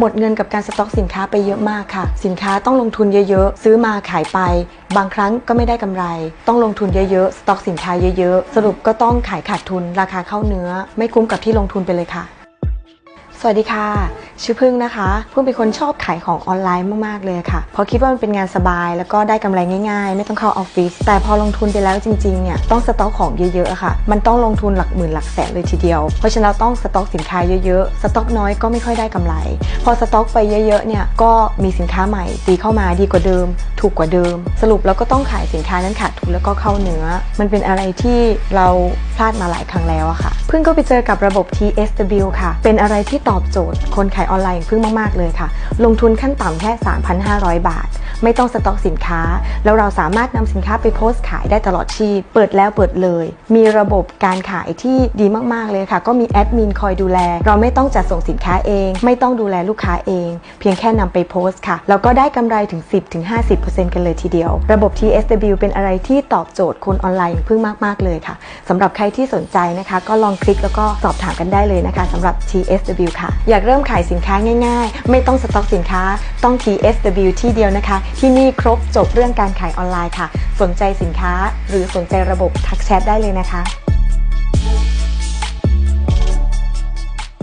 หมดเงินกับการสต็อกสินค้าไปเยอะมากค่ะ สินค้าต้องลงทุนเยอะๆ ซื้อมาขายไป บางครั้งก็ไม่ได้กำไร ต้องลงทุนเยอะๆ สต็อกสินค้าเยอะๆ สรุปก็ต้องขายขาดทุน ราคาเข้าเนื้อ ไม่คุ้มกับที่ลงทุนไปเลยค่ะ สวัสดีค่ะ ชื่อพึ่งนะคะพึ่งเป็นคนชอบขายของออนไลน์มาก ๆ เลยค่ะเพราะคิดว่ามันเป็นงานสบาย แล้วก็ได้กำไรง่ายๆ ไม่ต้องเข้าออฟฟิศแต่พอลงทุนไปแล้วจริงๆเนี่ยต้องสต็อกของเยอะๆค่ะ มันต้องลงทุนหลักหมื่นหลักแสนเลยทีเดียว เพราะฉะนั้นเราต้องสต็อกสินค้าเยอะๆ สต็อกน้อยก็ไม่ค่อยได้กำไร พอสต็อกไปเยอะๆเนี่ยก็มีสินค้าใหม่ตีเข้ามาดีกว่าเดิม ถูกกว่าเดิม สรุปแล้วก็ต้องขายสินค้านั้นขาดทุนแล้วก็เข้าเนื้อ มันเป็นอะไรที่เราพลาดมาหลายครั้งแล้วอะค่ะเพิ่งก็ไปเจอกับระบบ TSW ค่ะ เป็นอะไรที่ตอบโจทย์คนขายออนไลน์อย่างเพิ่งมาก ๆ เลยค่ะ ลงทุนขั้นต่ำแค่ 3,500 บาท ไม่ต้องสต็อกสินค้า แล้วเราสามารถนำสินค้าไปโพสต์ขายได้ตลอดชีพ เปิดแล้วเปิดเลย มีระบบการขายที่ดีมาก ๆ เลยค่ะ ก็มีแอดมินคอยดูแล เราไม่ต้องจัดส่งสินค้าเอง ไม่ต้องดูแลลูกค้าเอง เพียงแค่นำไปโพสต์ค่ะ แล้วก็ได้กำไรถึง 10-50%กันเลยทีเดียว ระบบ TSW เป็นอะไรที่ตอบโจทย์คนออนไลน์เพิ่งมาก ๆ เลยค่ะสำหรับใครที่สนใจนะคะ ก็ลองคลิกแล้วก็สอบถามกันได้เลยนะคะสำหรับ TSW ค่ะ อยากเริ่มขายสินค้าง่าย ๆ ไม่ต้องสต็อกสินค้าต้อง TSW ที่เดียวนะคะที่นี่ครบจบเรื่องการขายออนไลน์ค่ะ สนใจสินค้าหรือสนใจระบบทักแชทได้เลยนะคะ